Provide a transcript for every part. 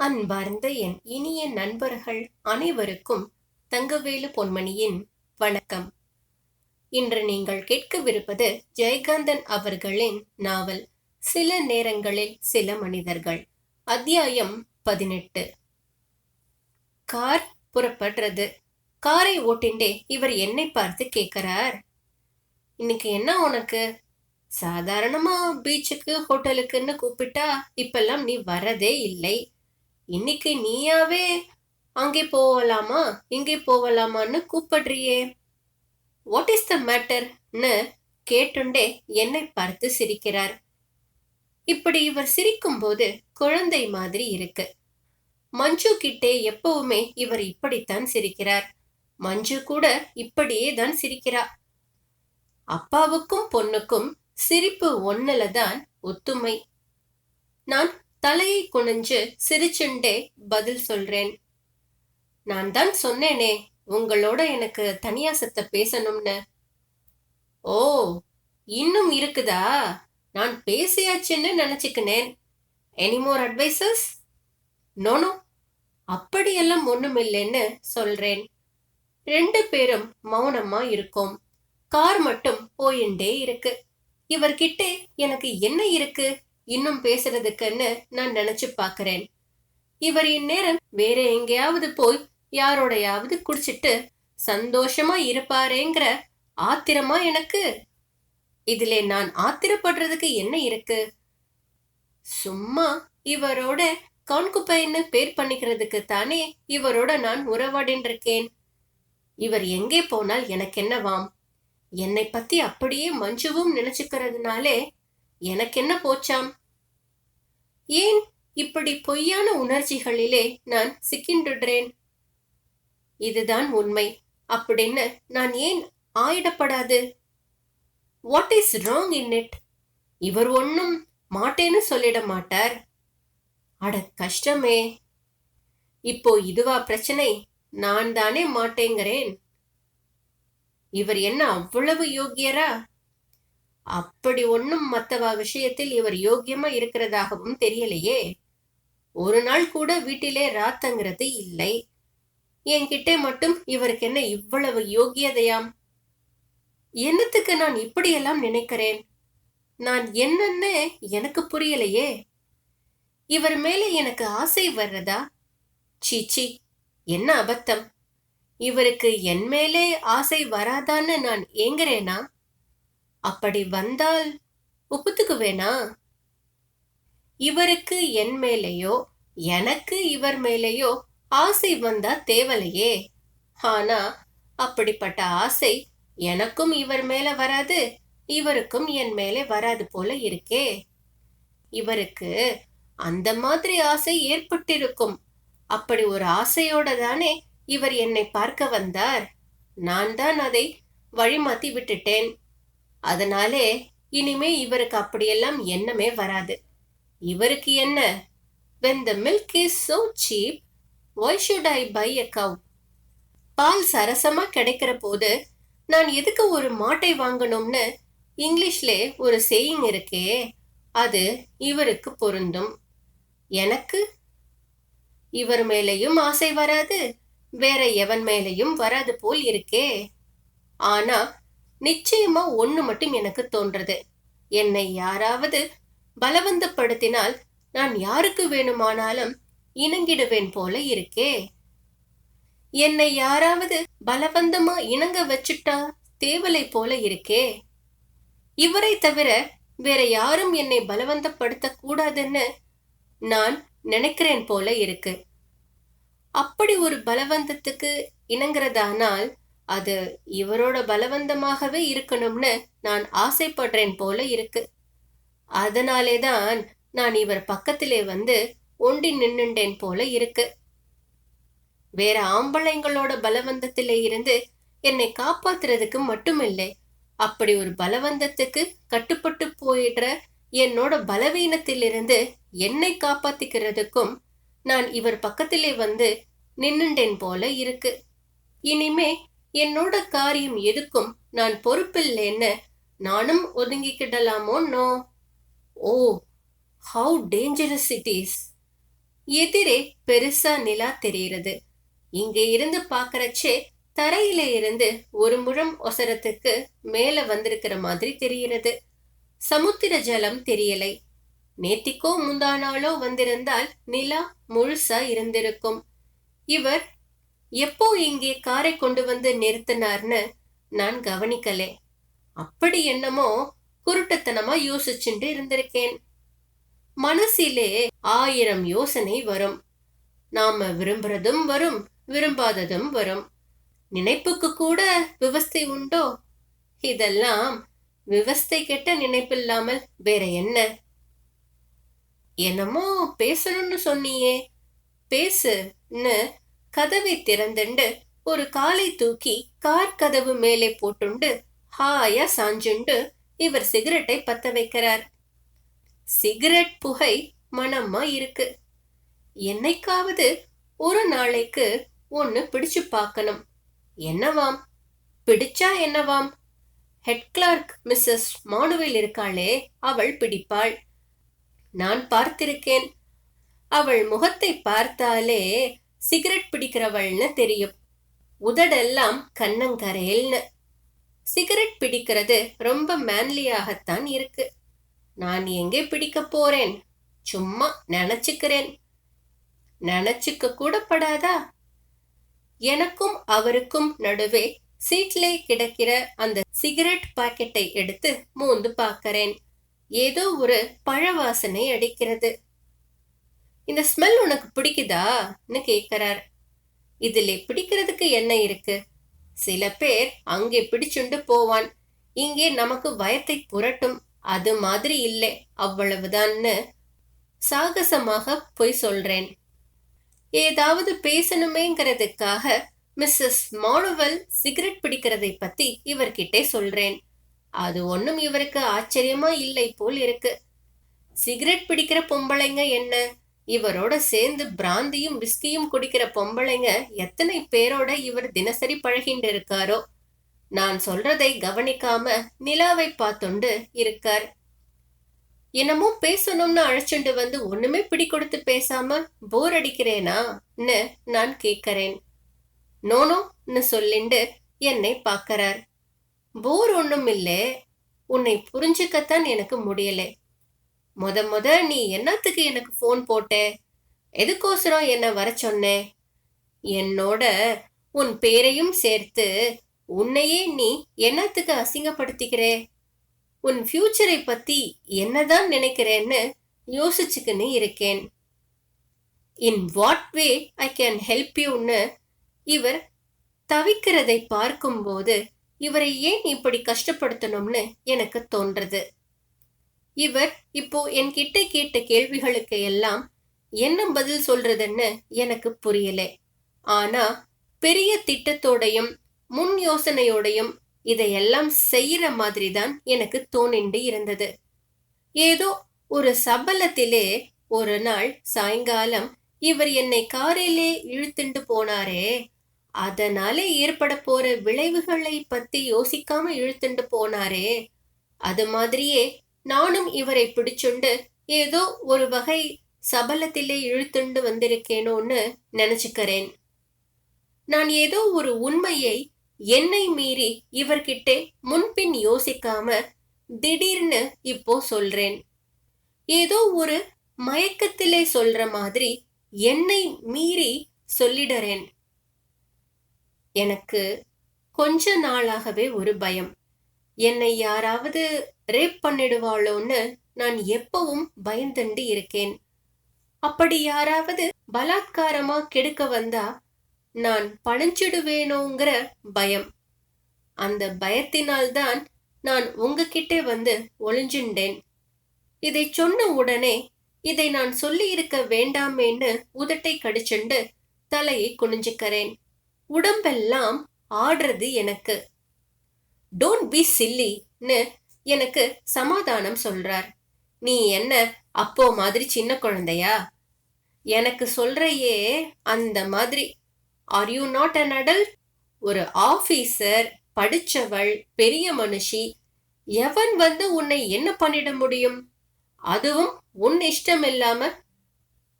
அன்பார்ந்த என் இனிய நண்பர்கள் அனைவருக்கும் தங்கவேலு பொன்மணியின் வணக்கம். இன்று நீங்கள் கேட்கவிருப்பது ஜெயகாந்தன் அவர்களின் நாவல் சில நேரங்களில் சில மனிதர்கள் அத்தியாயம் பதினெட்டு. கார் புறப்படுறது. காரை ஓட்டிண்டே இவர் என்னை பார்த்து கேட்கிறார். இன்னைக்கு என்ன உனக்கு? சாதாரணமா பீச்சுக்கு ஹோட்டலுக்குன்னு கூப்பிட்டா இப்பெல்லாம் நீ வரதே இல்லை. இன்னைக்கு நீயாவே அங்கே போகலாமா? இங்கே போகலாமான்னு கூப்பிடுறியே. வாட் இஸ் த மேட்டர்னு கேட்டுண்டே என்னை பார்த்து சிரிக்கிறார். இப்படி இவர் சிரிக்கும்போது குழந்தை மாதிரி இருக்கு. மஞ்சு கிட்டே எப்பவுமே இவர் இப்படித்தான் சிரிக்கிறார். மஞ்சு கூட இப்படியே தான் சிரிக்கிறா. அப்பாவுக்கும் பொண்ணுக்கும் சிரிப்பு ஒன்னுல தான் ஒத்துமை. நான் தலையை குனிஞ்சு சிரிச்சுண்டே பதில் சொல்றேன். நான் தான் சொன்னேனே உங்களோட எனக்கு தனியா செத்த பேசணும்னு. ஓ இன்னும் இருக்குதா? நான் பேசியாச்சுன்னு நினைச்சுக்கினேன். எனிமோர் அட்வைசஸ் நோனோ அப்படியெல்லாம் ஒண்ணுமில்லைன்னு சொல்றேன். ரெண்டு பேரும் மௌனமா இருக்கோம். கார் மட்டும் போயிண்டே இருக்கு. இவர்கிட்ட எனக்கு என்ன இருக்கு? இன்னும் பேசுறதுக்குன்னு நான் நினைச்சு பாக்குறேன். இவர் இந்நேரம் வேற எங்கேயாவது போய் யாரோடையாவது குடிச்சிட்டு சந்தோஷமா இருப்பாரேங்கிற ஆத்திரமா எனக்கு? இதுல நான் ஆத்திரப்படுறதுக்கு என்ன இருக்கு? சும்மா இவரோட கான்குப்பைன்னு பேர் பண்ணிக்கிறதுக்கு தானே இவரோட நான் உறவாடின்னு இருக்கேன் இவர் எங்கே போனால் எனக்கு என்னவாம் என்னை பத்தி அப்படியே மஞ்சுவும் நினைச்சுக்கிறதுனாலே எனக்கு என்ன போச்சாம்? ஏன் இப்படி பொய்யான உணர்ச்சிகளிலே நான் சிக்கின்றுடுறேன்? இதுதான் உண்மை. அப்படின்னு நான் ஏன் ஆயிடப்படாது? What is wrong in it இவர் ஒன்னும் மாட்டேன்னு சொல்லிட மாட்டார். அட கஷ்டமே. இப்போ இதுவா பிரச்சனை? நான் தானே மாட்டேங்கிறேன். இவர் என்ன அவ்வளவு யோகியரா? அப்படி ஒன்றும் மத்தவா விஷயத்தில் இவர் யோக்கியமா இருக்கிறதாகவும் தெரியலையே. ஒரு நாள் கூட வீட்டிலே ராத்தங்கிறது இல்லை. என்கிட்ட மட்டும் இவருக்கு என்ன இவ்வளவு யோக்கியதையாம்? என்னத்துக்கு நான் இப்படியெல்லாம் நினைக்கிறேன்? நான் என்னன்னு எனக்கு புரியலையே. இவர் மேல எனக்கு ஆசை வர்றதா? சீச்சி என்ன அபத்தம்? இவருக்கு என் மேலே ஆசை வராதான்னு நான் ஏங்குறேனா? அப்படி வந்தால் ஒப்புத்துக்குவேனா இவருக்கு என் மேலேயோ எனக்கு இவர் மேலேயோ ஆசை வந்தா தேவலையே. ஆனா அப்படிப்பட்ட ஆசை எனக்கும் இவர் மேல வராது இவருக்கும் என் மேலே வராது போல இருக்கே. இவருக்கு அந்த மாதிரி ஆசை ஏற்பட்டிருக்கும். அப்படி ஒரு ஆசையோட தானே இவர் என்னை பார்க்க வந்தார். நான் தான் அதை வழிமாத்தி விட்டுட்டேன். அதனாலே இனிமே இவருக்கு அப்படியெல்லாம் எண்ணமே வராது. இவருக்கு என்ன? When the milk is so cheap why should I buy a cow பால் சரசமா கிடைக்கிற போது நான் எதுக்கு ஒரு மாட்டை வாங்கணும்னு இங்கிலீஷ்ல ஒரு சேயிங் இருக்கே அது இவருக்கு பொருந்தும். எனக்கு? இவர் மேலேயும் ஆசை வராது வேற எவன் மேலேயும் வராது போல் இருக்கே. ஆனா நிச்சயமா ஒண்ணு மட்டும் எனக்கு தோன்றது. என்னை யாராவது பலவந்தப்படுத்தினால் நான் யாருக்கு வேணுமானாலும் இணங்கிடுவேன் போல இருக்கே. என்னை யாராவது பலவந்தமா இணங்க வச்சுட்டா தேவலை போல இருக்கே. இவரை தவிர வேற யாரும் என்னை பலவந்தப்படுத்த கூடாதுன்னு நான் நினைக்கிறேன் போல இருக்கு. அப்படி ஒரு பலவந்தத்துக்கு இணங்குறதானால் அது இவரோட பலவந்தமாகவே இருக்கணும்னு நான் ஆசைப்படுறேன் போல இருக்கு. அதனாலே தான் நான் இவர் பக்கத்திலே வந்து ஒண்டி நின்னுண்டேன் போல இருக்கு. வேற ஆம்பளைங்களோட பலவந்தத்திலே இருந்து என்னை காப்பாத்துறதுக்கு மட்டுமில்லை அப்படி ஒரு பலவந்தத்துக்கு கட்டுப்பட்டு போயிடுற என்னோட பலவீனத்திலிருந்து என்னை காப்பாத்திக்கிறதுக்கும் நான் இவர் பக்கத்திலே வந்து நின்னுண்டேன் போல இருக்கு. இனிமே என்னோட காரியம் எதுக்கும் நான் பொறுப்பில்லைன்னு நானும் ஒதுங்கிக்கிடலாமோ no oh how dangerous it is எதிரே பெருசா நிலா தெரிகிறது. இங்க இருந்து பாக்குறச்சே தரையில இருந்து ஒரு முழம் ஒசரத்துக்கு மேல வந்திருக்கிற மாதிரி தெரிகிறது. சமுத்திர ஜலம் தெரியலை. நேத்திக்கோ முந்தா நாளோ வந்திருந்தால் நிலா முழுசா இருந்திருக்கும். இவர் எப்போ இங்கே காரை கொண்டு வந்து நிறுத்தினார்னு நான் கவனிக்கலே. அப்படி என்னமோ குருட்டுத்தனமா யோசிச்சுட்டு இருந்திருக்கேன். மனசிலே ஆயிரம் யோசனை வரும். நாம விரும்புறதும் வரும் விரும்பாததும் வரும். நினைப்புக்கு கூட விவஸ்தை உண்டோ? இதெல்லாம் விவஸ்தை கெட்ட நினைப்பில்லாமல் வேற என்ன? என்னமோ பேசணும்னு சொன்னியே. பேசுன்னு கதவை திறந்துண்டு ஒரு காலை தூக்கி கார் கதவு மேலே போட்டுண்டு ஹாயா சாஞ்சுண்டு இவர் சிகரெட்டை பத்த வைக்கிறார். சிகரெட் புகை மனமா இருக்கு. என்னைக்காவது ஒரு நாளைக்கு ஒன்னு பிடிச்சு பார்க்கணும். என்னவாம்? பிடிச்சா என்னவாம்? ஹெட் கிளார்க் மிஸ்ஸஸ் மானுவேல் இருக்காளே அவள் பிடிப்பாள். நான் பார்த்திருக்கேன். அவள் முகத்தை பார்த்தாலே சிகரெட் பிடிக்கிறவள்னு தெரியும். உதடெல்லாம் கண்ணங்கரையில்னு. சிகரெட் பிடிக்கிறது ரொம்ப மேன்லியாகத்தான் இருக்கு. நான் எங்கே பிடிக்க போறேன்? சும்மா நினைச்சுக்கிறேன். நினைச்சுக்க கூட படாதா? எனக்கும் அவருக்கும் நடுவே சீட்லே கிடக்கிற அந்த சிகரெட் பாக்கெட்டை எடுத்து மூந்து பார்க்கறேன் ஏதோ ஒரு பழவாசனை அடிக்கிறது. இந்த ஸ்மெல் உனக்கு பிடிக்குதான்னு கேட்கிறார். இதில் பிடிக்கிறதுக்கு என்ன இருக்கு? சில பேர் அங்கே பிடிச்சுண்டு போவான். இங்கே நமக்கு பயத்தை புரட்டும். அது மாதிரி இல்லை அவ்வளவுதான்னு சாகசமாக பொய் சொல்றேன். ஏதாவது பேசணுமேங்கிறதுக்காக மிஸ்ஸஸ் மானுவல் சிகரெட் பிடிக்கிறதை பத்தி இவர்கிட்டே சொல்றேன். அது ஒன்றும் இவருக்கு ஆச்சரியமா இல்லை போல் இருக்கு. சிகரெட் பிடிக்கிற பொம்பளைங்க என்ன? இவரோட சேர்ந்து பிராந்தியும் விஸ்கியும் குடிக்கிற பொம்பளைங்க எத்தனை பேரோட இவர் தினசரி பழகிண்டு இருக்காரோ நான் சொல்றதை கவனிக்காம நிலாவை பார்த்துண்டு இருக்கார். என்னமோ பேசணும்னு அழைச்சுண்டு வந்து ஒண்ணுமே பிடி கொடுத்து பேசாம போர் அடிக்கிறேனான்னு நான் கேட்கறேன் நோனோன்னு சொல்லிண்டு என்னை பார்க்கறார். போர் ஒண்ணும் இல்லை உன்னை புரிஞ்சுக்கத்தான் எனக்கு முடியலை. முத முத நீ என்னத்துக்கு எனக்கு ஃபோன் போட்டே? எதுக்கோசரம் என்னை வர சொன்னே? என்னோட உன் பேரையும் சேர்த்து உன்னையே நீ என்னத்துக்கு அசிங்கப்படுத்திக்கிறே? உன் ஃபியூச்சரை பத்தி என்னதான் நினைக்கிறேன்னு யோசிச்சுக்கின்னு இருக்கேன். In what way I can help யூன்னு இவர் தவிக்கிறதை பார்க்கும்போது இவரை ஏன் இப்படி கஷ்டப்படுத்தணும்னு எனக்கு தோன்றது. இவர் இப்போ என்கிட்ட கேட்ட கேள்விகளுக்கு எல்லாம் என்ன பதில் சொல்றதுன்னு எனக்கு புரியல. ஆனா பெரிய திட்டத்தோடையும் முன் யோசனையோடையும் இதையெல்லாம் செய்யற மாதிரி தான் எனக்கு தோணிண்டு இருந்தது. ஏதோ ஒரு சபலத்திலே ஒரு நாள் சாயங்காலம் இவர் என்னை காரிலே இழுத்துண்டு போனாரே. அதனால ஏற்பட போற விளைவுகளை பத்தி யோசிக்காம இழுத்துண்டு போனாரே. அது மாதிரியே நானும் இவரை பிடிச்சுண்டு ஏதோ ஒரு வகை சபலத்திலே இழுத்துண்டு வந்திருக்கேனோன்னு நினைச்சுக்கிறேன். நான் ஏதோ ஒரு உண்மையை என்னை மீறி இவர்கிட்ட முன்பின் யோசிக்காம திடீர்னு இப்போ சொல்றேன். ஏதோ ஒரு மயக்கத்திலே சொல்ற மாதிரி என்னை மீறி சொல்லிடுறேன். எனக்கு கொஞ்ச நாளாகவே ஒரு பயம். என்னை யாராவது ரேப் பண்ணிடுவாளோன்னு நான் எப்பவும் பயந்துண்டு இருக்கேன். அப்படி யாராவது பலாத்காரமா கெடுக்க வந்தா நான் பழிஞ்சிடுவேனோங்கிற பயம். அந்த பயத்தினால்தான் நான் உங்ககிட்ட வந்து ஒளிஞ்சுண்டேன். இதை சொன்ன உடனே இதை நான் சொல்லி இருக்க வேண்டாமேன்னு உதட்டை கடிச்சுண்டு தலையை குனிஞ்சுக்கிறேன். உடம்பெல்லாம் ஆடுறது எனக்கு. டோன்ட் பி சில்லின்னு எனக்கு சமாதானம் சொல்றார். நீ என்ன அப்போ மாதிரி சின்ன குழந்தையா? எனக்கு சொல்றையே அந்த மாதிரி. Are you not an adult ஒரு ஆஃபீஸர் படிச்சவள் பெரிய மனுஷி எவன் வந்து உன்னை என்ன பண்ணிட முடியும்? அதுவும் உன் இஷ்டம் இல்லாம.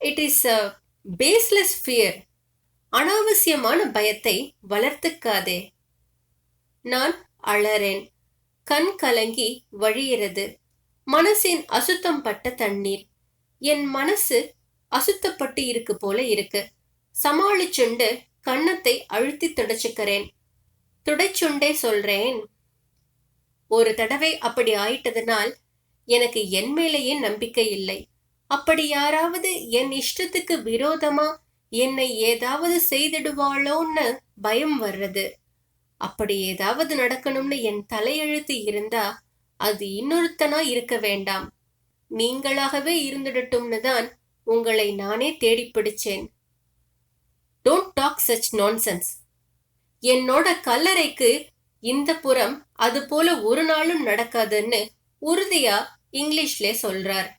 It is a baseless fear அனாவசியமான பயத்தை வளர்த்துக்காதே. நான் அழறேன் கண் கலங்கி வழியிறது. மனசின் அசுத்தம் பட்ட தண்ணீர். என் மனசு அசுத்தப்பட்டு இருக்கு போல இருக்கு. சமாளிச்சுண்டு கன்னத்தை அழுத்தி துடைச்சுக்கிறேன். துடைச்சுண்டே சொல்றேன். ஒரு தடவை அப்படி ஆயிட்டதனால் எனக்கு என் மேலேயே நம்பிக்கை இல்லை. அப்படி யாராவது என் இஷ்டத்துக்கு விரோதமா என்னை ஏதாவது செய்திடுவாளோன்னு பயம் வர்றது. அப்படி ஏதாவது நடக்கணும்னு என் தலையெழுத்து இருந்தா அது இன்னொருத்தனா இருக்க வேண்டாம். நீங்களாகவே இருந்துடட்டும்னு தான் உங்களை நானே தேடி பிடிச்சேன். டோன்ட் டாக் சச் நான்சென்ஸ் என்னோட கல்லறைக்கு இந்த புறம் அது போல ஒரு நாளும் நடக்காதுன்னு உறுதியா இங்கிலீஷ்ல சொல்றார்.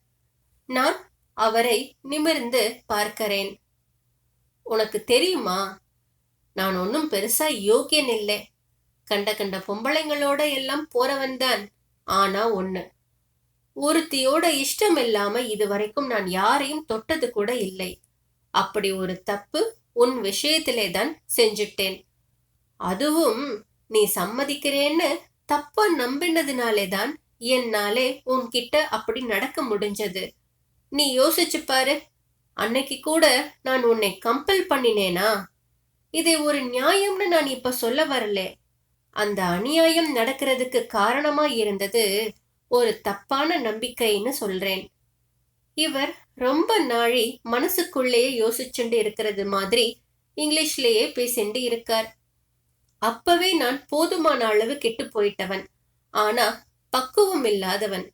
நான் அவரை நிமிர்ந்து பார்க்கிறேன். உனக்கு தெரியுமா? நான் ஒன்னும் பெருசா யோக்கியன் இல்லை. கண்ட கண்ட பொம்பளைங்களோட எல்லாம் போறவன் தான். ஆனா ஒண்ணு ஒருத்தியோட இஷ்டம் இல்லாம இதுவரைக்கும் நான் யாரையும் தொட்டது கூட இல்லை. அப்படி ஒரு தப்பு உன் விஷயத்திலே தான் செஞ்சுட்டேன். அதுவும் நீ சம்மதிக்கிறேன்னு தப்பா நம்பினதுனாலே தான் என்னாலே உன்கிட்ட அப்படி நடக்க முடிஞ்சது. நீ யோசிச்சு பாரு அன்னைக்கு கூட நான் உன்னை கம்பல் பண்ணினேனா? இதை ஒரு நியாயம்னு நான் இப்ப சொல்ல வரல. அந்த அநியாயம் நடக்கிறதுக்கு காரணமா இருந்தது ஒரு தப்பான நம்பிக்கைன்னு சொல்றேன். இவர் ரொம்ப நாழி மனசுக்குள்ளேயே யோசிச்சுண்டு இருக்கிறது மாதிரி இங்கிலீஷ்லயே பேசிண்டு இருக்கார். அப்பவே நான் போதுமான அளவு கெட்டு போயிட்டவன். ஆனா பக்குவம் இல்லாதவன்.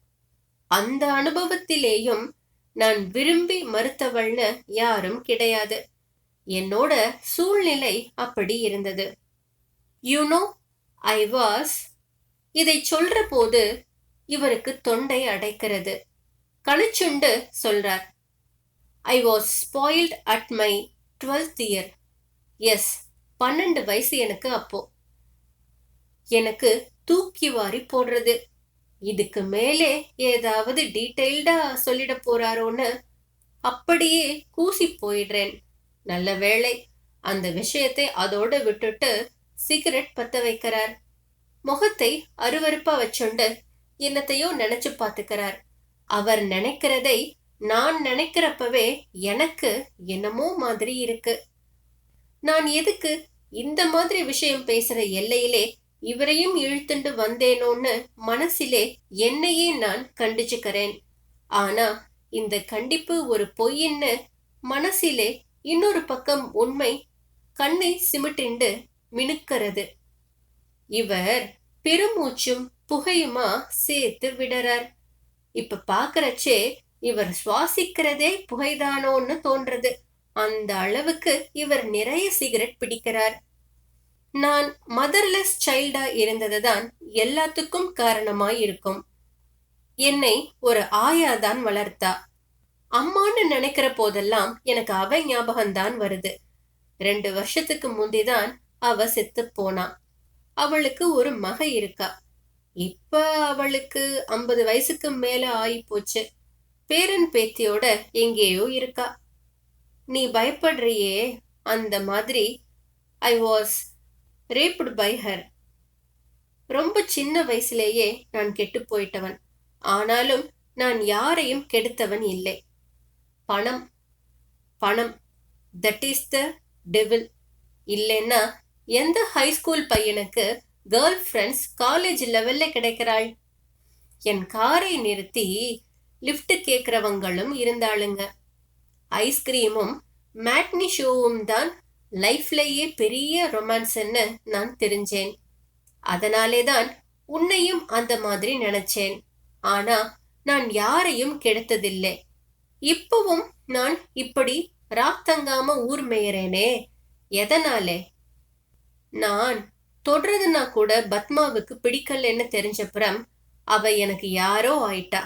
அந்த அனுபவத்திலேயும் நான் விரும்பி மறுத்தவள்னு யாரும் கிடையாது. என்னோட சூழ்நிலை அப்படி இருந்தது. யூ நோ ஐ வாஸ் இதை சொல்ற போது இவருக்கு தொண்டை அடைக்கிறது. கணிச்சுண்டு சொல்றார் I was spoiled at my twelfth year yes பன்னெண்டு வயசு எனக்கு அப்போ. எனக்கு தூக்கி வாரி போடுறது. இதுக்கு மேலே ஏதாவது டீட்டெயில்டா சொல்லிட போறாரோன்னு அப்படியே கூசி போயிடுறேன். நல்ல வேளை அந்த விஷயத்தை அதோட விட்டுட்டு சிகரெட் பத்த வைக்கிறார். முகத்தை அருவருப்பா வச்சுண்டு என்னத்தையோ நினைச்சு பாத்துக்கிறார் அவர் நினைக்கிறதை நான் நினைக்கிறப்பவே எனக்கு என்னமோ மாதிரி இருக்கு. நான் எதுக்கு இந்த மாதிரி விஷயம் பேசுற எல்லையிலே இவரையும் இழுத்துண்டு வந்தேனோன்னு மனசிலே என்னையே நான் கண்டிச்சுக்கிறேன். ஆனா இந்த கண்டிப்பு ஒரு பொய்ன்னு மனசிலே இன்னொரு பக்கம் உண்மை கண்ணை சிமிட்டிண்டு மினுக்கிறது. இவர் பெருமூச்சும் புகையுமா சேர்த்து விடுறார். இப்ப பாக்குறச்சே இவர் சுவாசிக்கிறதே புகைதானோன்னு தோன்றது. அந்த அளவுக்கு இவர் நிறைய சிகரெட் பிடிக்கிறார். நான் மதர்லெஸ் சைல்டா இருந்தது தான் எல்லாத்துக்கும் காரணமாய் இருக்கும் என்னை ஒரு ஆயா தான் வளர்த்தா. அம்மான்னு நினைக்கிற போதெல்லாம் எனக்கு அவ ஞாபகம்தான் வருது. ரெண்டு வருஷத்துக்கு முந்திதான் அவ செத்து போனா. அவளுக்கு ஒரு மக இருக்கா. இப்ப அவளுக்கு ஐம்பது வயசுக்கு மேல ஆயி போச்சு பேரன் பேத்தியோட எங்கேயோ இருக்கா. நீ பயப்படுறியே அந்த மாதிரி. I was raped by her ரொம்ப சின்ன வயசுலேயே நான் கெட்டு போயிட்டவன். ஆனாலும் நான் யாரையும் கெடுத்தவன் இல்லை. பணம் பணம். தட் இஸ் த டெவில் இல்லைன்னா எந்த ஹை ஸ்கூல் பையனுக்கு கேர்ள் ஃப்ரெண்ட்ஸ் காலேஜ் லெவல்ல கிடைக்கிறாள்? என் காரை நிறுத்தி லிஃப்ட் கேட்குறவங்களும் இருந்தாளுங்க. ஐஸ்கிரீமும் மேட்னி ஷோவும் தான் லைஃப்லேயே பெரிய ரொமான்ஸ்ன்னு நான் தெரிஞ்சேன். அதனாலே தான் உன்னையும் அந்த மாதிரி நினைச்சேன். ஆனா நான் யாரையும் கெடுத்ததில்லை. இப்பவும் நான் இப்படி ராத்தங்காம ஊர் மேயறேனே. எதனாலே? நான் தொடுறதுனா கூட பத்மாவுக்கு பிடிக்கலன்னு தெரிஞ்சப்புறம் அவ எனக்கு யாரோ ஆயிட்டா.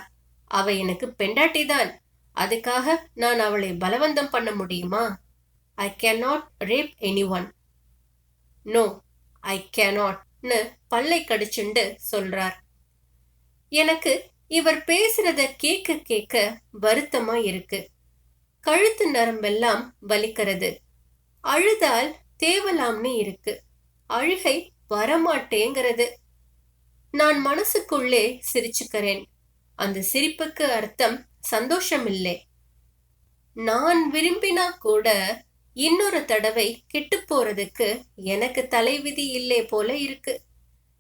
அவ எனக்கு பெண்டாட்டி தான். அதுக்காக நான் அவளை பலவந்தம் பண்ண முடியுமா? I cannot rape anyone no I கேனாட்னு பல்லை கடிச்சுண்டு சொல்றார். எனக்கு இவர் பேசுறத கேட்க கேட்க வருத்தமா இருக்கு. கழுத்து நரம்பெல்லாம் வலிக்கிறது. அழுதால் தேவலாம்னு இருக்கு. அழுகை வரமாட்டேங்கிறது. நான் மனசுக்குள்ளே சிரிச்சுக்கிறேன். அந்த சிரிப்புக்கு அர்த்தம் சந்தோஷம் இல்லை நான் விரும்பினா கூட இன்னொரு தடவை கெட்டு போறதுக்கு எனக்கு தலைவிதி இல்லை போல இருக்கு.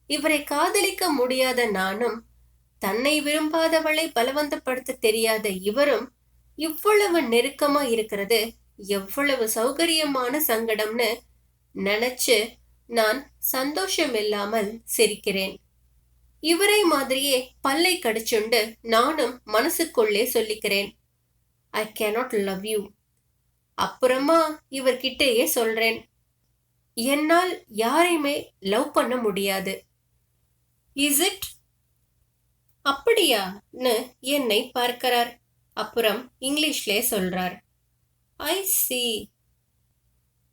இவரை காதலிக்க முடியாத நானும் தன்னை விரும்பாதவளை பலவந்தப்படுத்த தெரியாத இவரும் இவ்வளவு நெருக்கமா இருக்கிறது எவ்வளவு சௌகரியமான சங்கடம்னு நினைச்சு நான் சந்தோஷம் இல்லாமல் சிரிக்கிறேன். இவரை மாதிரியே பல்லை கடிச்சுண்டு நானும் மனசுக்குள்ளே சொல்லிக்கிறேன். ஐ கேனாட் லவ் யூ அப்புறமா இவர்கிட்டயே சொல்றேன். என்னால் யாரையுமே லவ் பண்ண முடியாது. இஸ் இட் அப்படியான்னு என்னை பார்க்கிறார். அப்புறம் இங்கிலீஷ்ல சொல்றார். ஐ சி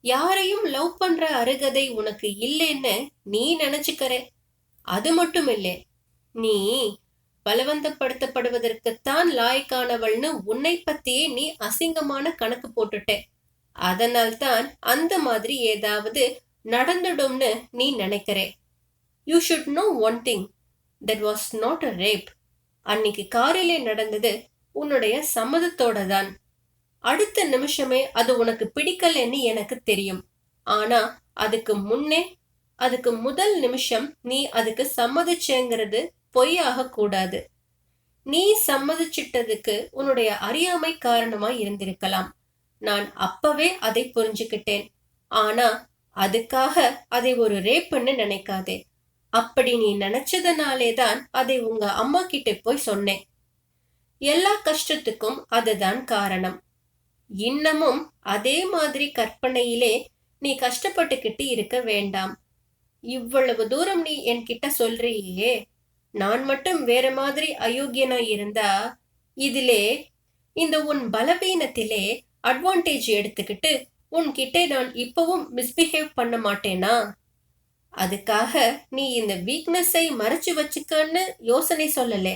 யாரையும் லவ் பண்ற அருகதை உனக்கு இல்லைன்னு நீ நினைச்சுக்கற. அது மட்டும் இல்லை நீ பலவந்தப்படுத்தப்படுவதற்குத்தான் லாய்க்கானவள்னு உன்னை பத்தியே நீ அசிங்கமான கணக்கு போட்டுட்ட. அதனால்தான் அந்த மாதிரி ஏதாவது நடந்துடும்னு நீ நினைக்கிற. You should no one think that was not a rape அன்னைக்கு காரிலே நடந்தது உன்னுடைய சம்மதத்தோட தான் அடுத்த நிமிஷமே அது உனக்கு பிடிக்கலன்னு எனக்கு தெரியும். ஆனா அதுக்கு முன்னே அதுக்கு முதல் நிமிஷம் நீ அதுக்கு சம்மதிச்சேங்கிறது பொய்யாக கூடாது. நீ சம்மதிச்சிட்டதுக்கு உன்னுடைய அறியாமை காரணமா இருந்திருக்கலாம். நான் அப்பவே அதை புரிஞ்சுக்கிட்டேன். ஆனா அதுக்காக அதை ஒரு ரேப்புன்னு நினைக்காதே. அப்படி நீ நினைச்சதுனாலே தான் அதை உங்க அம்மா கிட்ட போய் சொன்னேன். எல்லா கஷ்டத்துக்கும் அதுதான் காரணம். இன்னமும் அதே மாதிரி கற்பனையிலே நீ கஷ்டப்பட்டுக்கிட்டு இருக்க வேண்டாம். இவ்வளவு தூரம் நீ என்கிட்ட சொல்றியே நான் மட்டும் வேற மாதிரி அயோக்கியனா இருந்தா இதிலே இந்த உன் பலவீனத்திலே அட்வான்டேஜ் எடுத்துக்கிட்டு உன்கிட்ட நான் இப்பவும் மிஸ்பிஹேவ் பண்ண மாட்டேனா? அதுக்காக நீ இந்த வீக்னஸை மறைச்சு வச்சுக்கன்னு யோசனை சொல்லல.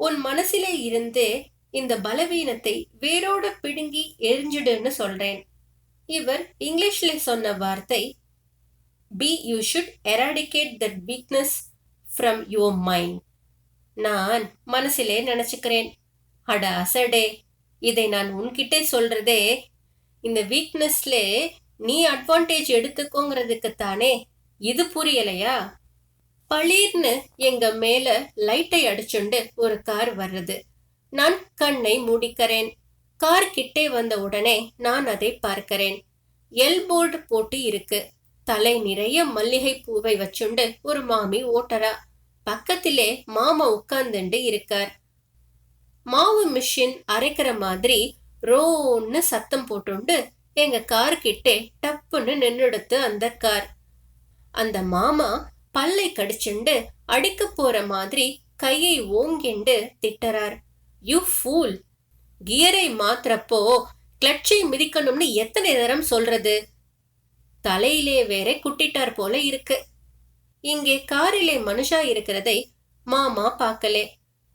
உன் மனசிலே இருந்து இந்த பலவீனத்தை வேரோட பிடுங்கி எரிஞ்சிடுன்னு சொல்றேன். இவர் இங்கிலீஷ்ல சொன்ன வார்த்தை be you should eradicate that weakness from your mind நான் மனசிலே நினச்சிக்கிறேன். அட அசடே இதை நான் உன்கிட்டே சொல்றதே இந்த வீக்னஸ்ல நீ அட்வான்டேஜ் எடுத்துக்கோங்கிறதுக்கு தானே இது புரியலையா? பளீர்னு எங்க மேல லைட்டை அடிச்சுண்டு ஒரு கார் வர்றது. நான் கண்ணை மூடிக்கிறேன். கார் கிட்டே வந்த உடனே நான் அதை பார்க்கிறேன். எல் போர்டு போட்டு இருக்கு. தலை நிறைய மல்லிகை பூவை வச்சுண்டு ஒரு மாமி ஓட்டரா பக்கத்திலே மாமா உட்கார்ந்துண்டு இருக்கார். மாவு மிஷின் அரைக்கிற மாதிரி ரோன்னு சத்தம் போட்டுண்டு எங்க கார் கிட்டே டப்புன்னு நின்றுடுத்து அந்த கார் அந்த மாமா பல்லை கடிச்சுண்டு அடிக்க போற மாதிரி கையை ஓங்கிண்டு திட்டறார். யூ ஃபூல் கியரை மாத்துறப்போ கிளட்சை மிதிக்கணும்னு எத்தனை நேரம் சொல்றது? தலையிலே வேற குட்டிட்டார் போல இருக்கு. இங்கே காரிலே மனுஷா இருக்கிறதை மாமா பார்க்கலே.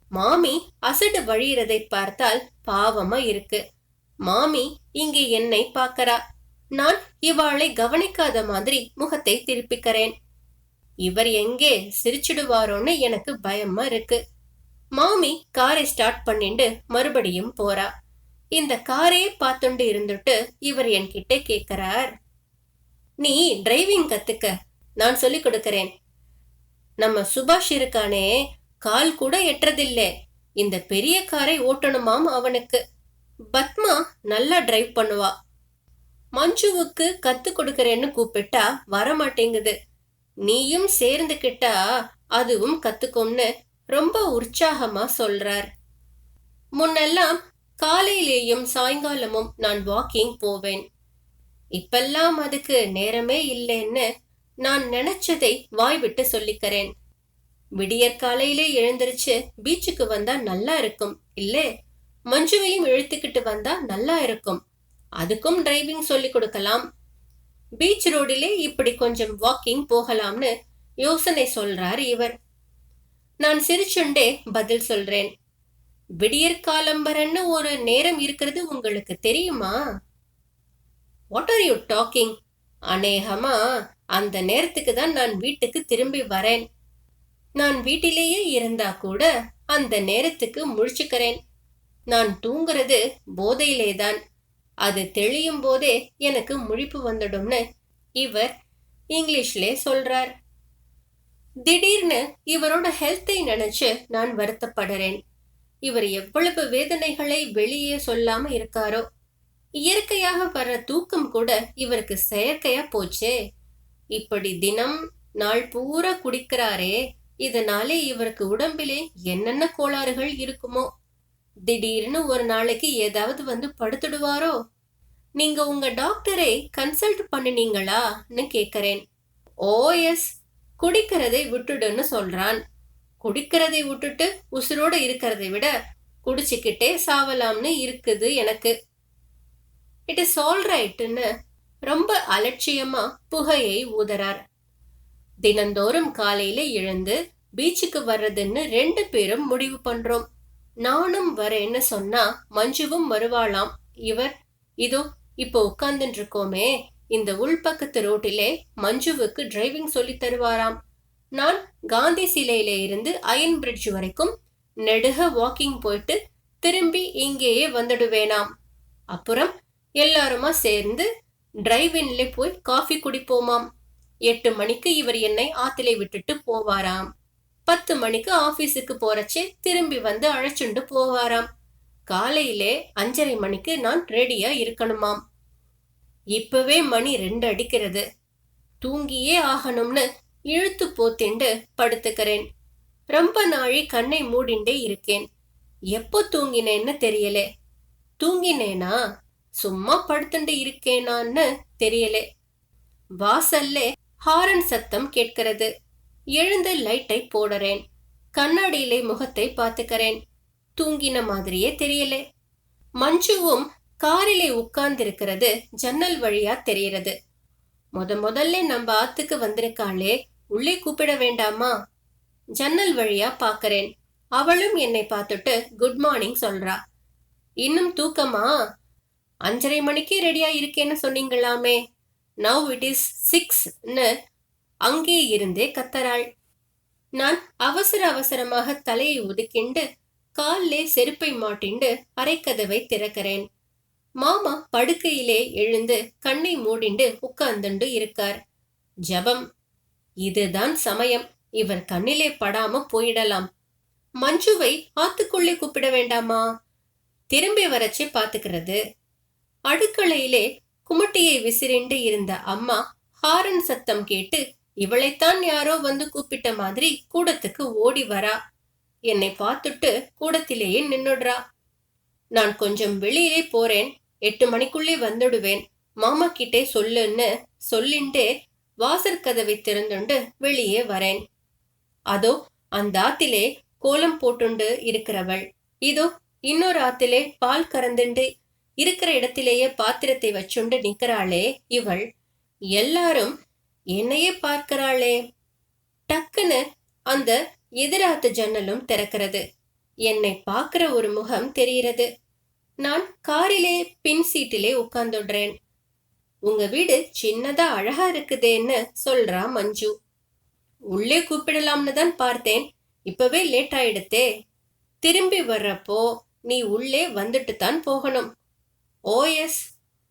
மாமி அசடு வழியிறதை பார்த்தால் பாவமா இருக்கு. மாமி இங்கே என்னை பார்க்கறா. நான் இவாளை கவனிக்காத மாதிரி முகத்தை திருப்பிக்கிறேன். இவர் எங்கே சிரிச்சிடுவாரோன்னு எனக்கு பயமா இருக்கு. மாமி காரை ஸ்டார்ட் பண்ணிண்டு மறுபடியும் போறா. இந்த காரையே பார்த்துண்டு இருந்துட்டு இவர் என்கிட்ட கேக்குறார். நீ டிரைவிங் கத்துக்க நான் சொல்லிக் கொடுக்கிறேன். நம்ம சுபாஷ் இருக்கானே கால் கூட எட்டுறதில்லை. இந்த பெரிய காரை ஓட்டணுமாம் அவனுக்கு. பத்மா நல்லா டிரைவ் பண்ணுவா. மஞ்சுவுக்கு கத்து கொடுக்கறேன்னு கூப்பிட்டா வரமாட்டேங்குது. நீயும் சேர்ந்துக்கிட்டா அதுவும் கத்துக்கும்னு ரொம்ப உற்சாகமா சொல்றார். முன்னெல்லாம் காலையிலேயும் சாயங்காலமும் நான் வாக்கிங் போவேன். இப்பெல்லாம் அதுக்கு நேரமே இல்லைன்னு நான் நினைச்சதை வாய் விட்டு சொல்லிக்கிறேன். விடியற் காலையிலே எழுந்திருச்சு பீச்சுக்கு வந்தா நல்லா இருக்கும். இல்லே மஞ்சுவையும் இழுத்துக்கிட்டு வந்தா நல்லா இருக்கும். அதுக்கும் டிரைவிங் சொல்லி கொடுக்கலாம். பீச் ரோடிலே இப்படி கொஞ்சம் வாக்கிங் போகலாம்னு யோசனை சொல்றார் இவர். நான் சிரிச்சுண்டே பதில் சொல்றேன். விடியற்காலம்பரன்னு ஒரு நேரம் இருக்கிறது உங்களுக்கு தெரியுமா? வாட் ஆர் யூ டாக்கிங் அநேகமா அந்த நேரத்துக்கு தான் நான் வீட்டுக்கு திரும்பி வரேன். நான் வீட்டிலேயே இருந்தா கூட அந்த நேரத்துக்கு முழிச்சுக்கிறேன். நான் தூங்குறது போதையிலே தான் அது தெளியும் போதே எனக்கு முழிப்பு வந்துடும்னு இவர் இங்கிலீஷ்லே சொல்றார். திடீர்னு இவரோட ஹெல்த்தை நினைச்சு நான் வருத்தப்படுறேன். இவர் எவ்வளவு வேதனைகளை வெளியே சொல்லாம இருக்காரோ. இயற்கையாக வர்ற தூக்கம் கூட இவருக்கு செயற்கையா போச்சே. இப்படி தினம் நாள் பூரா குடிக்கிறாரே. இதனாலே இவருக்கு உடம்பிலே என்னென்ன கோளாறுகள் இருக்குமோ. திடீர்னு ஒரு நாளைக்கு ஏதாவது வந்து படுத்துடுவாரோ? நீங்க உங்க டாக்டரை கன்சல்ட் பண்ணினீங்களான்னு கேக்குறேன். ஓ எஸ். குடிக்கிறதை விட்டுடுன்னு சொல்றான். குடிக்கிறதை விட்டுட்டு உசுரோட இருக்கிறதை விட குடிச்சுக்கிட்டே சாவலாம்னு இருக்குது எனக்கு. இட் இஸ் ஆல் ரைட்டுன்னு ரொம்ப அலட்சியமா புகையை ஊதறார். தினந்தோறும் காலையில எழுந்து பீச்சுக்கு வர்றதுன்னு ரெண்டு பேரும் முடிவு பண்றோம். நானும் வரேன்னு சொன்னா மஞ்சுவும் வருவாளாம். இவர் இதோ இப்போ உட்கார்ந்துட்டு இருக்கோமே இந்த உள்பக்கத்து ரோட்டிலே மஞ்சுவுக்கு டிரைவிங் சொல்லி தருவாராம். நான் காந்தி சிலையில இருந்து அயன் பிரிட்ஜ் வரைக்கும் நெடுக வாக்கிங் போயிட்டு திரும்பி இங்கேயே வந்துடுவேனாம். அப்புறம் எல்லாருமா சேர்ந்து டிரைவின்ல போய் காஃபி குடிப்போமாம். எட்டு மணிக்கு இவர் என்னை ஆத்திலே விட்டுட்டு போவாராம். பத்து மணிக்கு ஆபீஸுக்கு போறச்சே திரும்பி வந்து அழைச்சுண்டு போவாராம். காலையிலே அஞ்சரை மணிக்கு நான் ரெடியா இருக்கணுமாம். இப்பவே மணி ரெண்டு அடிக்கிறது. தூங்கியே ஆகணும்னு இழுத்து போத்திண்டு படுத்துக்கிறேன். ரொம்ப நாழி கண்ணை மூடிண்டே இருக்கேன். எப்போ தூங்கினேன்னு தெரியலே. தூங்கினேனா? சும்மா படுத்துண்டு இருக்கேனான்னு தெரியலே. வாசல்ல ஹாரன் சத்தம் கேட்கிறது. எழுந்து லைட்டை போடுறேன். கண்ணாடியிலே முகத்தை பார்த்துக்கிறேன். தூங்கின மாதிரியே தெரியல. மஞ்சுவும் காரிலே உட்கார்ந்திருக்கிறது. ஜன்னல் வழியா தெரியறது முத முதல்ல நம்ம ஆத்துக்கு வந்திருக்காளே. உள்ளே கூப்பிட வேண்டாமா? ஜன்னல் வழியா பாக்கறேன் அவளும் என்னை பார்த்துட்டு குட் மார்னிங் சொல்றா. இன்னும் தூக்கமா? அஞ்சரை மணிக்கு ரெடியா இருக்கேன்னு சொன்னீங்களாமே. நவ் இட் இஸ் சிக்ஸ்னு அங்கே இருந்தே கத்தராள் நான் அவசர அவசரமாக தலையை ஒதுக்கிண்டு கால்லே செருப்பை மாட்டிண்டு அரைக்கதவை திறக்கிறேன். மாமா படுக்கையிலே எழுந்து கண்ணை மூடிண்டு உட்கார்ந்துண்டு இருக்கார். ஜபம். இதுதான் சமயம். இவர் கண்ணிலே படாம போயிடலாம். மஞ்சுவை ஆத்துக்குள்ளே கூப்பிட வேண்டாமா? திரும்பி வரச்சே பாத்துக்கிறது அடுக்களையிலே குமட்டியை விசிறிண்டு இருந்த அம்மா ஹாரன் சத்தம் கேட்டு இவளைத்தான் யாரோ வந்து கூப்பிட்ட மாதிரி கூடத்துக்கு ஓடி வரா. என்னை பார்த்துட்டு கூடத்திலேயே நின்னுடுறா. நான் கொஞ்சம் வெளியிலே போறேன். எட்டு மணிக்குள்ளே வந்துடுவேன். மாமா கிட்டே சொல்லுன்னு சொல்லிண்டே வாசற்கதவை திறந்துண்டு வெளியே வரேன். அதோ அந்த ஆத்திலே கோலம் போட்டுண்டு இருக்கிறவள். இதோ இன்னொரு ஆத்திலே பால் கறந்துண்டு இருக்கிற இடத்திலேயே பாத்திரத்தை வச்சுண்டு நிக்கிறாளே இவள். எல்லாரும் என்னையே பார்க்கிறாளே. டக்குன்னு அந்த எதிராத்து ஜன்னலும் திறக்கிறது. என்னை பார்க்கிற ஒரு முகம் தெரிகிறது. நான் காரிலே பின் சீட்டிலே உட்கார்ந்துடுறேன். உங்க வீடு சின்னதா அழகா இருக்குதேன்னு சொல்றா மஞ்சு. உள்ளே கூப்பிடலாம்னு தான் பார்த்தேன். இப்பவே லேட் ஆயிடுத்தே. திரும்பி வர்றப்போ நீ உள்ளே வந்துட்டு தான் போகணும். ஓஎஸ்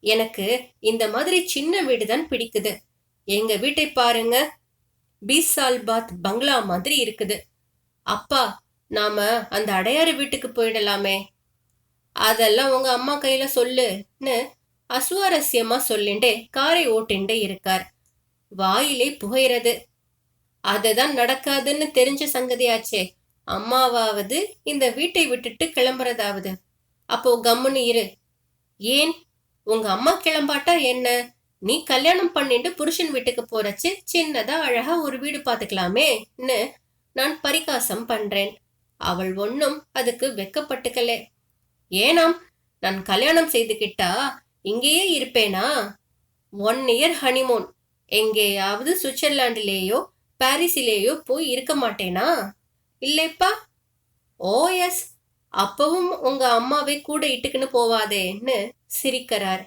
எனக்கு இந்த மாதிரி சின்ன வீடு தான் பிடிக்குது. எங்க வீட்டை பாருங்க. பீசால்பாத் பங்களா மாதிரி இருக்குது. அப்பா நாம அந்த அடையாறு வீட்டுக்கு போயிடலாமே. அதெல்லாம் உங்க அம்மா கையில சொல்லுன்னு அசுவாரஸ்யமா சொல்லிண்டே காரை ஓட்டிண்டே இருக்கார். வாயிலே புகையிறது. அதுதான் நடக்காதுன்னு தெரிஞ்ச சங்கதியாச்சே. அம்மாவாவது இந்த வீட்டை விட்டுட்டு கிளம்புறதாவது. அப்போ கம்முன்னு இரு. ஏன்? உங்க அம்மா கிளம்பாட்டா என்ன? நீ கல்யாணம் பண்ணிட்டு புருஷன் வீட்டுக்கு போறச்சு சின்னதா அழகா ஒரு வீடு பாத்துக்கலாமேன்னு நான் பரிகாசம் பண்றேன். அவள் ஒன்னும் அதுக்கு வெக்கப்பட்டுக்கலே. ஏனாம் நான் கல்யாணம் செய்துகிட்டா இங்கேயே இருப்பேனா? ஒன் இயர் ஹனிமூன் எங்கேயாவது சுவிட்சர்லாண்டிலேயோ பாரிஸிலேயோ போய் இருக்க மாட்டேனா? இல்லைப்பா. Oh yes. அப்பவும் உங்க அம்மாவை கூட இட்டுக்குன்னு போவாதேன்னு சிரிக்கிறார்.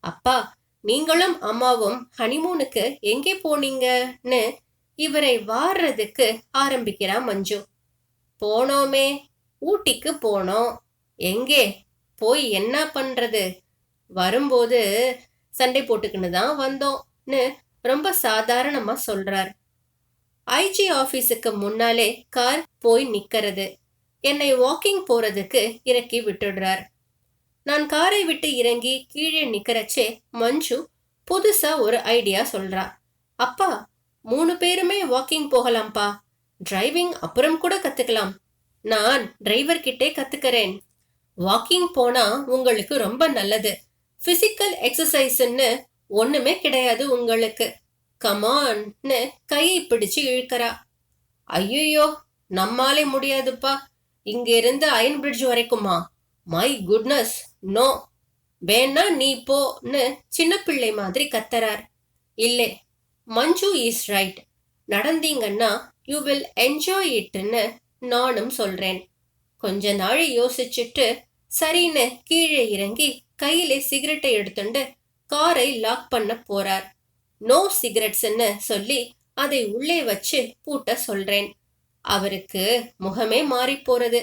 அப்பா நீங்களும் அம்மாவும் ஹனிமூனுக்கு எங்கே போனீங்கன்னு இவரை வாடுறதுக்கு ஆரம்பிக்கிறா மஞ்சு. போனோமே ஊட்டிக்கு போனோம். எங்கே? போய் என்ன பண்றது? வரும்போது சண்டை போட்டுக்கின்னு தான் வந்தோம்னு ரொம்ப சாதாரணமா சொல்றார். ஐஜி ஆபீஸுக்கு முன்னாலே கார் போய் நிக்கிறது. என்னை வாக்கிங் போறதுக்கு இறக்கி விட்டுடுறார். நான் காரை விட்டு இறங்கி கீழே நிக்கிறச்சே மஞ்சு புதுசா ஒரு ஐடியா சொல்றா. அப்பா மூணு பேருமே வாக்கிங் போகலாம்ப்பா. டிரைவிங் அப்புறம் கூட கத்துக்கலாம். நான் டிரைவர் கிட்டே கத்துக்கிறேன். வாக்கிங் போனா உங்களுக்கு ரொம்ப நல்லது. பிசிக்கல் எக்ஸசைஸ்ன்னு ஒண்ணுமே கிடையாது உங்களுக்கு. கமான்னு கையை பிடிச்சு இழுக்கிறா. ஐயோ நம்மாலே முடியாதுப்பா. இங்க இருந்து அயன் பிரிட்ஜ் வரைக்குமா? மை குட்னஸ் நோ வேணா நீ போன்னு சின்ன பிள்ளை மாதிரி கத்தறார். இல்லை மஞ்சு இஸ் ரைட் நடந்தீங்கன்னா யூ வில் என்ஜாய் இட்னு நானும் சொல்றேன். கொஞ்ச நாள் யோசிச்சுட்டு சரின்னு கீழே இறங்கி கையிலே சிகரெட்டை எடுத்துண்டு காரை லாக் பண்ண போறார். நோ சிகரெட்ஸ்ன்னு சொல்லி அதை உள்ளே வச்சு பூட்ட சொல்றேன். அவருக்கு முகமே மாறி போறது.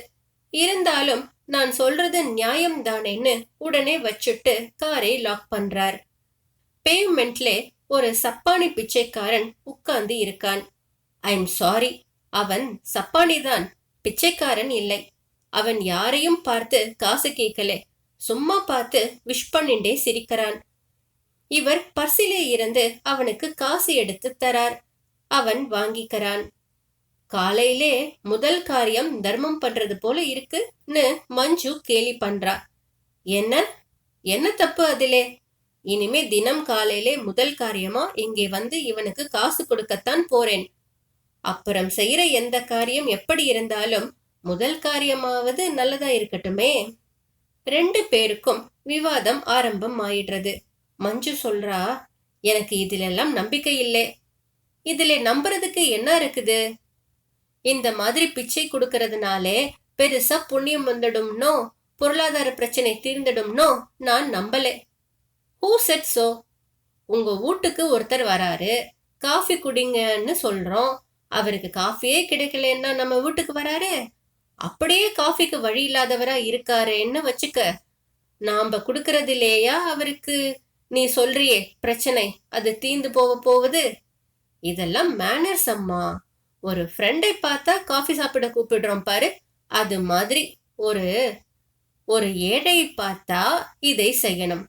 இருந்தாலும் நான் சொல்றது நியாயம்தானேன்னு உடனே வச்சுட்டு காரை லாக் பண்றார். பேவ்மெண்ட்ல ஒரு சப்பானி பிச்சைக்காரன் உட்கார்ந்து இருக்கான். ஐ எம் சாரி அவன் சப்பானிதான். பிச்சைக்காரன் இல்லை. அவன் யாரையும் பார்த்து காசு கேட்கல. சும்மா பார்த்து விஷ் பண்ணிண்டே சிரிக்கிறான். இவர் பர்சிலே இருந்து அவனுக்கு காசு எடுத்து தரார். அவன் வாங்கிக்கிறான். காலையிலே முதல் காரியம் தர்மம் பண்றது போல இருக்குன்னு மஞ்சு கேலி பண்றா. என்ன? என்ன தப்பு அதிலே? இனிமே தினம் காலையிலே முதல் காரியமா இங்கே வந்து இவனுக்கு காசு கொடுக்கத்தான் போறேன். அப்புறம் செய்யற எந்த காரியம் எப்படி இருந்தாலும் முதல் காரியமாவது நல்லதா இருக்கட்டுமே. ரெண்டு பேருக்கும் விவாதம் ஆரம்பம் ஆயிடுறது. மஞ்சு சொல்றா எனக்கு இதிலெல்லாம் நம்பிக்கை இல்லை. இதில் நம்புறதுக்கு என்ன இருக்குது? இந்த மாதிரி பிச்சை கொடுக்கறதுனாலே பெருசா புண்ணியம் வந்துடும்னோ பொருளாதார பிரச்சனை தீர்ந்துடும்னோ நான் நம்பல. ஹூ செட் சோ உங்க வீட்டுக்கு ஒருத்தர் வராரு. காஃபி குடிங்கன்னு சொல்றோம். அவருக்கு காஃபியே கிடைக்கலன்னா நம்ம வீட்டுக்கு வராரு? அப்படியே காஃபிக்கு வழி இல்லாதவரா இருக்காருன்னு வச்சுக்க. நாம குடுக்கறதிலேயா அவருக்கு? நீ சொல்றியே பிரச்சனை அது தீந்து போக போகுது. இதெல்லாம் மேனர்ஸ் அம்மா. ஒரு ஃப்ரெண்டை பார்த்தா காஃபி சாப்பிட கூப்பிடுறோம் பாரு. அது மாதிரி ஒரு ஒரு ஏழையை பார்த்தா இதை செய்யணும்.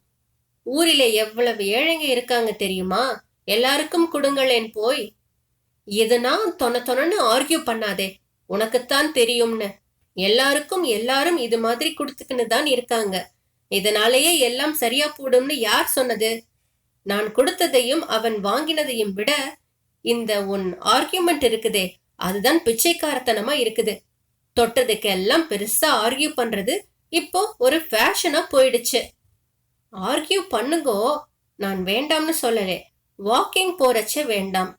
ஊரில எவ்வளவு ஏழைங்க இருக்காங்க தெரியுமா? எல்லாருக்கும் கொடுங்களேன் போய். எதுனா தொன தொனன்னு ஆர்கியூ பண்ணாதே. உனக்குத்தான் தெரியும்னு. எல்லாருக்கும் எல்லாரும் இது மாதிரி கொடுத்துக்கின்னு தான் இருக்காங்க. இதனாலேயே எல்லாம் சரியா போடும்னு யார் சொன்னது? நான் கொடுத்ததையும் அவன் வாங்கினதையும் விட இந்த உன் ஆர்கியூமெண்ட் இருக்குதே அதுதான் பிச்சைக்காரத்தனமா இருக்குது. தொட்டதுக்கு எல்லாம் பெருசா ஆர்கியூ பண்றது இப்போ ஒரு ஃபேஷனா போயிடுச்சு. ஆர்கியூ பண்ணுங்கோ நான் வேண்டாம்னு சொல்லலே. வாக்கிங் போறச்ச வேண்டாம்.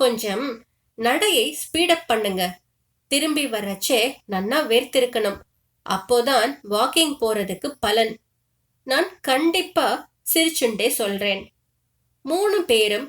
கொஞ்சம் நடையை ஸ்பீடப் பண்ணுங்க. திரும்பி வர்றச்சே நன்னா வேர்த்திருக்கணும். அப்போதான் வாக்கிங் போறதுக்கு பலன். நான் கண்டிப்பா சிரிச்சுண்டே சொல்றேன். மூணு பேரும்